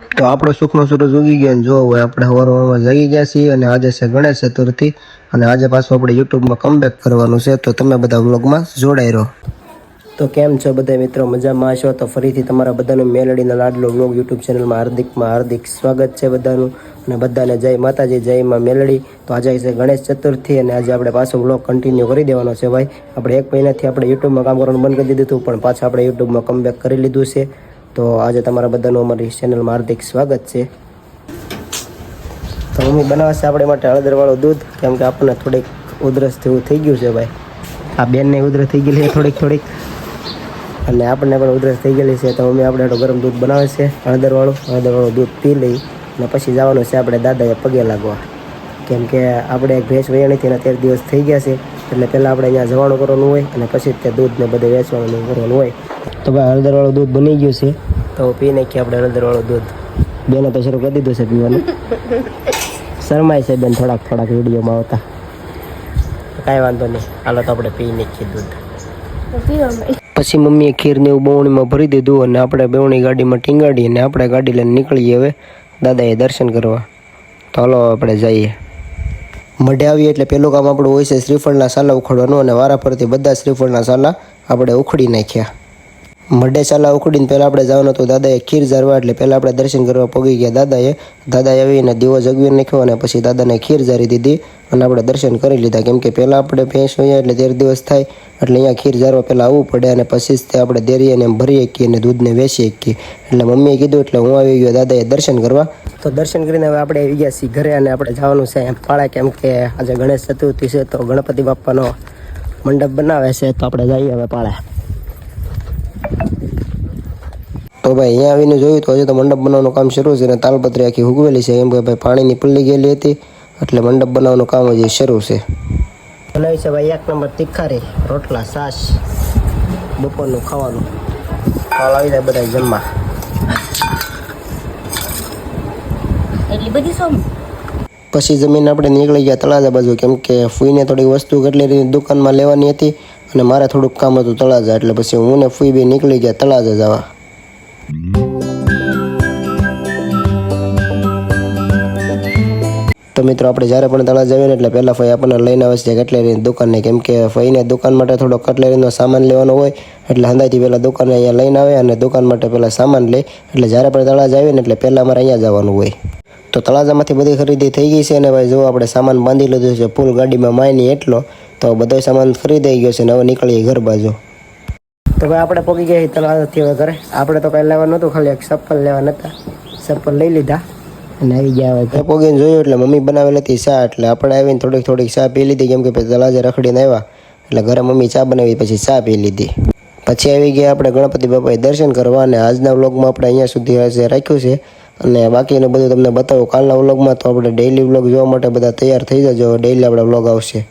તો આપણો સુખનો સૂરજ ઉગી ગયો જો હવે આપણે હવારમાં જાગી ગયા છીએ અને આજે છે ગણેશ ચતુર્થી અને આજે પાછું આપણે યુટ્યુબમાં કમબેક કરવાનું છે. તો તમે બધા વ્લોગમાં જોડાઈ રહો. તો કેમ છો બધા મિત્રો? મજામાં હશો? તો ફરીથી તમારા બધાનું મેલડીના લાડલો વ્લોગ યુટ્યુબ ચેનલમાં હાર્દિકમાં હાર્દિક સ્વાગત છે બધાનું. અને બધાને જય માતાજી, જય માં મેલડી. તો આજે છે ગણેશ ચતુર્થી અને આજે આપણે પાછો વ્લોગ કન્ટિન્યુ કરી દેવાનો છે ભાઈ. આપણે એક મહિનાથી આપણે યુટ્યુબમાં કામ કરવાનું બંધ કરી દીધું હતું, પણ પાછા આપણે યુટ્યુબમાં કમબેક કરી લીધું છે. તો આજે તમારા બધાનું અમારી ચેનલમાં હાર્દિક સ્વાગત છે. તો મમ્મી બનાવે છે આપણે માટે હળદરવાળું દૂધ, કેમ કે આપણને થોડીક ઉધરસ જેવું થઈ ગયું છે ભાઈ. આ બેનને ઉધરસ થઈ ગયેલી છે થોડીક થોડીક. અને આપણને પણ ઉધરસ થઈ ગયેલી છે. તો મમ્મી આપણે ગરમ દૂધ બનાવે છે, હળદરવાળું. હળદરવાળું દૂધ પી લઈ અને પછી જવાનું છે આપણે દાદાએ પગે લાગવા. કેમ કે આપણે એક ભેંસ વૈયાણીથી તેર દિવસ થઈ ગયા છે. એટલે પહેલાં આપણે અહીંયા જવાનું કરવાનું હોય અને પછી તે દૂધને બધે વેચવાનું કરવાનું હોય. તો ભાઈ હળદરવાળું દૂધ બની ગયું છે. તો પી નાખીએ આપણે હળદરવાળું દૂધ. બેને તો શરૂ કરી દીધું છે પીવાનું. શરમાય છે બેન થોડાક થોડાક વિડીયોમાં આવતા. કાંઈ વાંધો નહીં. હાલો તો આપણે પી નાખીએ દૂધ. પછી મમ્મીએ ખીરને એવું બવણીમાં ભરી દીધું અને આપણે બેવણી ગાડીમાં ટીંગાડી અને આપણે ગાડી લઈને નીકળીએ હવે. દાદાએ દર્શન કરવા. તો હલો આપણે જઈએ. મઢે આવીએ એટલે પહેલું કામ આપણું હોય છે શ્રીફળના સાલા ઉખડવાનું અને વારા ફરતી બધા શ્રીફળના સાલા આપણે ઉખડી નાખ્યા. મઢે ચાલા ઉખડીને પહેલાં આપણે જવાનું હતું દાદાએ ખીર ઝારવા, એટલે પહેલાં આપણે દર્શન કરવા પગી ગયા. દાદાએ દાદાએ આવીને દીવો જગવી નાખ્યો અને પછી દાદાને ખીર ઝારી દીધી અને આપણે દર્શન કરી લીધા. કેમ કે પહેલાં આપણે ભેંસ હોઈએ એટલે તેર દિવસ થાય, એટલે અહીંયા ખીર ઝારવા પહેલાં આવવું પડે અને પછી જ તે આપણે દેરીએ ને એમ ભરી શકીએ અને દૂધને વેચી શકીએ એટલે મમ્મીએ કીધું, એટલે હું આવી ગયો, દાદાએ દર્શન કરવા. તો દર્શન કરીને હવે આપણે આવી ગયા છીએ ઘરે અને આપણે જવાનું છે એમ પાળા. કેમ કે આજે ગણેશ ચતુર્થી છે, તો ગણપતિ બાપ્પાનો મંડપ બનાવે છે, તો આપણે જઈએ હવે પાળા. તો ભાઈ અહીંયા આવીને જોયું તો હજી તો મંડપ બનાવવાનું કામ શરૂ છે અને તાલપત્રી આખી હુગવેલી છે. એમ કે ભાઈ પાણીની પલ્લી ગયેલી હતી એટલે મંડપ બનાવવાનું કામ હજી શરૂ છે. બનાવી છે ભાઈ એક નંબર તીખારી રોટલા છાશ બપોરનું ખાવાનું. કાલ આવી જાય બધા જમવા. એટલી બધી સોમ પછી જમીન આપણે નીકળી ગયા તળાજા બાજુ કેમ કે ફૂઈને થોડી વસ્તુ કેટલી દુકાનમાં લેવાની હતી અને મારે થોડુંક કામ હતું તળાજા એટલે પછી હું ને ફૂઈ બી નીકળી ગયા તળાજા જવા. તો મિત્રો, આપણે જ્યારે પણ તળા જઈએ ને એટલે પહેલાં ફઈ આપણને લઈને આવે છે કટલેરીની દુકાનને કેમ કે ફઈને દુકાન માટે થોડો કટલેરીનો સામાન લેવાનો હોય, એટલે હંદાથી પહેલાં દુકાને અહીંયા લઈને આવે અને દુકાન માટે પહેલાં સામાન લે. એટલે જ્યારે પણ તળા જઈએ ને એટલે પહેલાં અમારે અહીંયા જવાનું હોય. તો તળાજામાંથી બધી ખરીદી થઈ ગઈ છે અને ભાઈ, જો આપણે સામાન બાંધી લીધું છે, ફૂલ ગાડીમાં માયની એટલો, તો બધો સામાન ખરીદાઈ ગયો છે ને હવે નીકળીએ ઘર બાજુ. તો ભાઈ આપણે પગી ગયા નથી હવે ઘરે આપણે તો કાંઈ લેવાનું નહોતું, ખાલી એક ચપ્પલ લેવા નહોતા ચપ્પલ લઈ લીધા અને આવી ગયા હવે પગીને જોયું એટલે મમ્મી બનાવેલી હતી ચા, એટલે આપણે આવીને થોડીક થોડીક ચા પી લીધી, કેમ કે પછી તળાજે રખડીને આવ્યા. એટલે ઘરે મમ્મી ચા બનાવી, પછી ચા પી લીધી. પછી આવી ગયા આપણે ગણપતિ બાપાએ દર્શન કરવા અને આજના વ્લોગમાં આપણે અહીંયા સુધી આજે રાખ્યું છે. અને બાકીનું બધું તમને બતાવું. કાલના વ્લોગમાં તો આપણે ડેઈલી વ્લોગ જોવા માટે બધા તૈયાર થઈ જજો. ડેઈલી આપણે વ્લોગ આવશે.